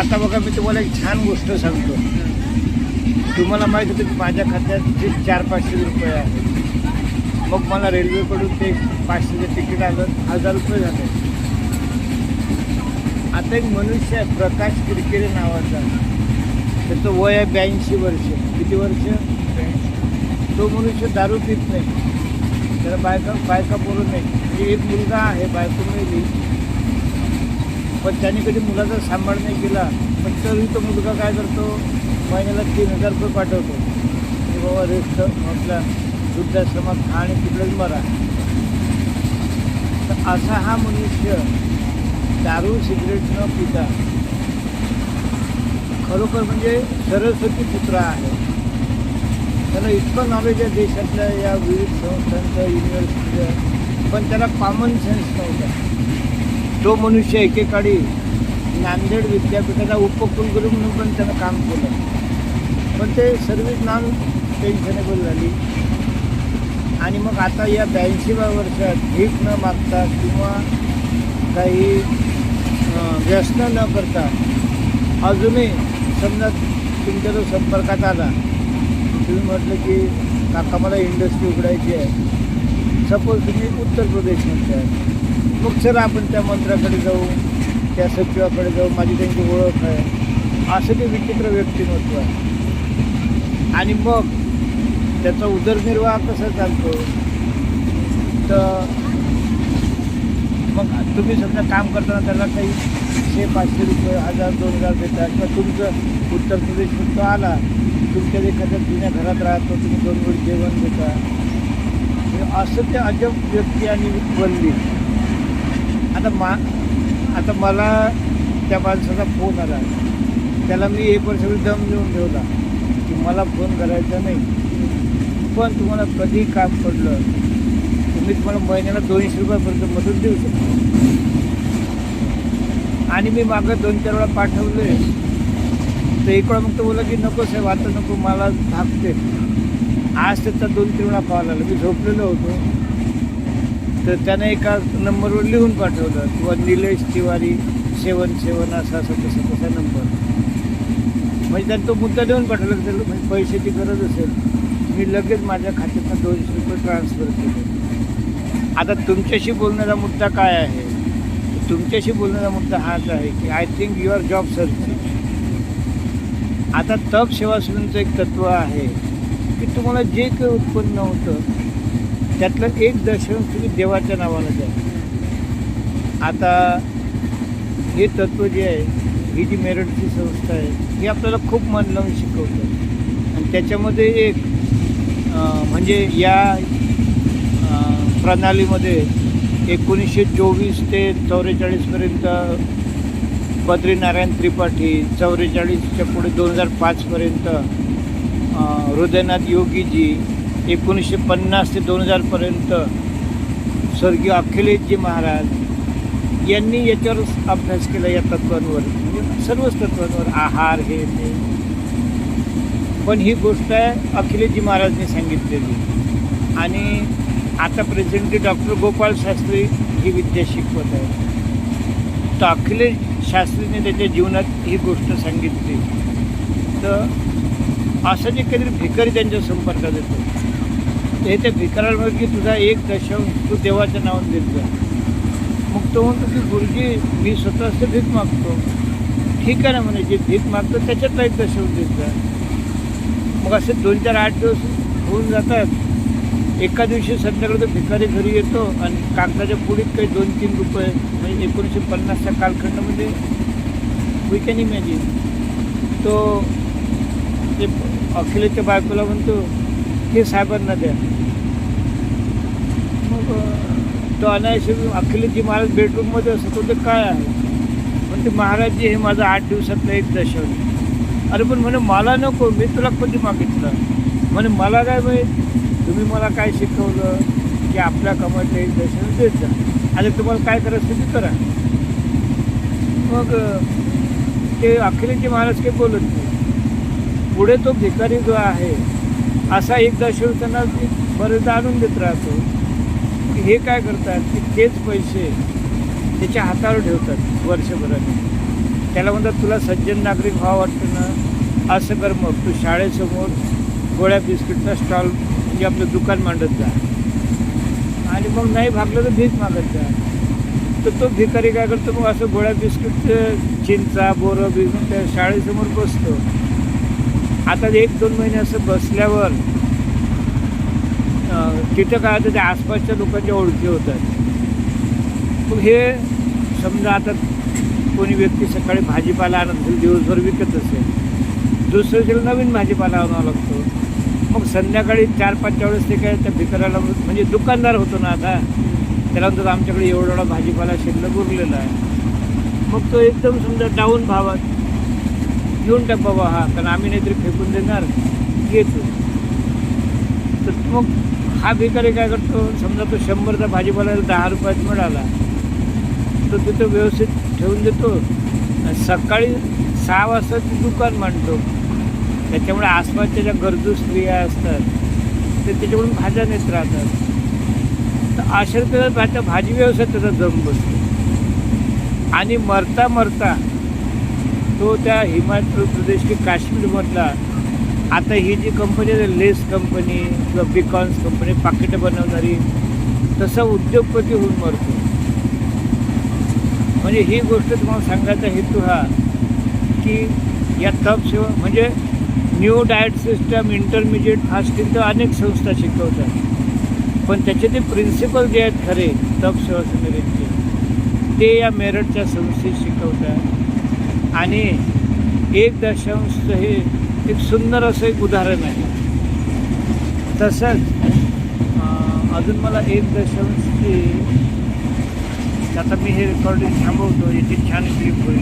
आता बघा मी तुम्हाला एक छान गोष्ट सांगतो. तुम्हाला माहीत होतं की माझ्या खात्यात जे चार पाचशे रुपये आहे मग मला रेल्वेकडून ते पाचशेचं तिकीट आलं हजार रुपये झाले. आता एक मनुष्य आहे प्रकाश किरकिरे नावाचा. त्याचं वय आहे ब्याऐंशी वर्ष. किती वर्ष? तो मनुष्य दारू पित नाही. त्याला बायका बायका बोलू नाही. एक मुलगा आहे बायको मिळली पण त्याने कधी मुलाचा सांभाळ नाही केला पण तरी तो मुलगा काय करतो? महिन्याला तीन हजार रुपये पाठवतो. की बाबा रेस्ट आपल्या वृद्धाश्रमात खा आणि तिकडेच मरा. तर असा हा मनुष्य दारू सिगरेट न पिता खरोखर म्हणजे सरस्वती पुत्र आहे. त्याला इतकं नॉलेज आहे देशातल्या या विविध संस्थांचं युनिव्हर्सिटीचं पण त्याला कॉमन सेन्स नव्हता. तो मनुष्य एकेकाळी नांदेड विद्यापीठाचा उपकुलगुरू म्हणून पण त्यानं काम केलं. पण ते सर्विस नाम पेन्शनेबल झाली. आणि मग आता या ब्याऐंशीव्या वर्षात भीक न मागता किंवा काही व्यसन न करता अजूनही समजा तुमच्या जो संपर्कात आला तुम्ही म्हटलं की काका मला इंडस्ट्री उघडायची आहे. सपोज तुम्ही उत्तर प्रदेशमध्ये आहे. मग सर आपण त्या मंत्र्याकडे जाऊ त्या सचिवाकडे जाऊ माझी त्यांची ओळख आहे. असं ते विचित्र व्यक्तिमत्व आहे. आणि मग त्याचा उदरनिर्वाह कसा चालतो? तर मग तुम्ही समजा काम करताना त्याला काही शे पाचशे रुपये हजार दोन हजार देता किंवा तुमचं उत्तर प्रदेश तो आला तुमच्या एखाद्या जुन्या घरात राहतो तुम्ही दोन वेळ जेवण देता. असं ते अजब व्यक्ती आणि बनली आता मा आता मला त्या माणसाचा फोन आला. त्याला मी एक वर्ष दम देऊन ठेवला की मला फोन करायचा नाही. पण तुम्हाला कधी काम पडलं तुम्ही तुम्हाला महिन्याला दोनशे रुपयापर्यंत मदत देऊ शकता. आणि मी मागं दोन चार वेळा पाठवले. तर एक वेळा मग तो बोला की नको साहेब आता नको मला थांबते. आज त्याचा दोन तीन वेळा कॉल आला. मी झोपलेलो होतो. तर त्यानं एका नंबरवर लिहून पाठवलं किंवा निलेश तिवारी सेवन सेवन असा असं तसं तसा नंबर. म्हणजे त्यानं तो मुद्दा देऊन पाठवला त्याला म्हणजे पैशाची गरज असेल मी लगेच माझ्या खात्यातनं दोनशे रुपये ट्रान्सफर केले. आता तुमच्याशी बोलण्याचा मुद्दा काय आहे? तुमच्याशी बोलण्याचा मुद्दा हाच आहे की I think your job searching आता तप सेवा सुरूंचं एक तत्व आहे की तुम्हाला जे काही उत्पन्न होतं त्यातलं एक दर्शन तुम्ही देवाच्या नावानं द्या आता हे तत्व जे आहे ही जी मेरठची संस्था आहे ही आपल्याला खूप मन लावून शिकवतं. आणि त्याच्यामध्ये एक म्हणजे या प्रणालीमध्ये एकोणीसशे चोवीस ते चौवेचाळीसपर्यंत बद्रीनारायण त्रिपाठी चौवेचाळीसच्या पुढे दोन हजार पाचपर्यंत हृदयनाथ योगीजी एकोणीसशे पन्नास ते दोन हजारपर्यंत स्वर्गीय अखिलेशजी महाराज यांनी याच्यावर अभ्यास केला या तत्वांवर. म्हणजे सर्वच तत्वांवर आहार हे ते. पण ही गोष्ट आहे अखिलेशजी महाराजने सांगितलेली. आणि आता प्रेझेंटली डॉक्टर गोपाळ शास्त्री ही विद्या शिकवत आहे तर अखिलेश शास्त्रीने त्याच्या जीवनात ही गोष्ट सांगितली. तर असं जे कधी भिकारी त्यांच्या संपर्कात येतो. ते त्या भिकाऱ्यांवर की तुझा एक दशंश तू देवाच्या नावाने देत जा मग तो म्हणतो की गुरुजी मी स्वतःच भीक मागतो. ठीक आहे ना म्हणे जे भीक मागतो त्याच्यातला एक दशंश देत जा मग असे दोन चार आठ दिवस होऊन जातात. एका दिवशी संध्याकाळी तो भिकारी घरी येतो आणि कागदाच्या पुढीत काही दोन तीन रुपये म्हणजे एकोणीसशे पन्नासच्या कालखंडामध्ये वी कॅन इमॅजिन तो ते अखिलेच्या बायकोला म्हणतो हे साहेबांना द्या. मग तो अनायशी अखिलेजी महाराज बेडरूममध्ये असतो तो ते काय आहे? पण ते महाराजजी हे माझं आठ दिवसातलं एक दर्शन अरे पण म्हणे मला नको मी तुला कधी मागितलं? म्हणे मला काय माहीत? तुम्ही मला काय शिकवलं की आपल्या कामातलं एक दर्शन देत जा. आणि तुम्हाला काय करायचं ते करा. मग ते अखिलेजी महाराज काही बोलत नाही. पुढे तो भिकारी जो आहे असा एक दशक त्यांना बरेचदा आणून देत राहतो. की हे काय करतात की तेच पैसे त्याच्या हातावर ठेवतात वर्षभरात त्याला म्हणतात तुला सज्जन नागरिक व्हावं वाटतं ना? असं कर मग. तू शाळेसमोर गोळ्या बिस्किटचा स्टॉल म्हणजे आपलं दुकान मांडत जा. आणि मग नाही भागलं तर भीक मागत जा. तर तो भिकारी काय करतो? मग असं गोळ्या बिस्किटचं चिंचा बोरं बिरून त्या शाळेसमोर बसतो. आता एक दोन महिने असं बसल्यावर तिथं काय होतं त्या आसपासच्या लोकांच्या ओळखी होतात. मग हे समजा आता कोणी व्यक्ती सकाळी भाजीपाला आणत असेल दिवसभर विकत असेल दुसऱ्या दिवशी नवीन भाजीपाला आणावा लागतो. मग संध्याकाळी चार पाचच्या वेळेस ते काय त्या भिकाराला म्हणजे दुकानदार होतो ना आता त्याला म्हणतात आमच्याकडे एवढा एवढा भाजीपाला शिल्लक उरलेला आहे. मग तो एकदम समजा डाऊन भावात. घेऊन टाक बाबा हा कारण आम्ही नाहीतरी फेकून देणार. घेतो तर मग हा भिकारी काय करतो? समजा तो शंभरचा भाजीपाला दहा रुपयात मिळाला. तो तिथं व्यवस्थित ठेवून देतो. आणि सकाळी सहा वाजता ती दुकान मांडतो. त्याच्यामुळे आसपासच्या ज्या गरजू स्त्रिया असतात ते त्याच्याकडून भाज्या नेत राहतात. तर अशा त्याचा भाज्या भाजी व्यवसाय त्याचा जम बसतो. आणि मरता मरता तो त्या हिमाचल प्रदेश की काश्मीरमधला. आता ही जी कंपनी आहे लेस कंपनी किंवा बिकॉन्स कंपनी पाकिटं बनवणारी तसा उद्योगपती होऊन मरतो. म्हणजे ही गोष्ट तुम्हाला सांगायचा हेतू हा की या तप सेवा म्हणजे new diet system intermediate fasting तर अनेक संस्था शिकवतात. पण त्याचे ते प्रिन्सिपल जे आहेत खरे तप सेवा समितीचे ते या मेरठच्या संस्थेत शिकवतात. आणि एक दशांश हे एक सुंदर असं एक उदाहरण आहे. तसंच अजून मला एक दशांशची आता मी हे रेकॉर्डिंग थांबवतो याची छान क्लिप होईल.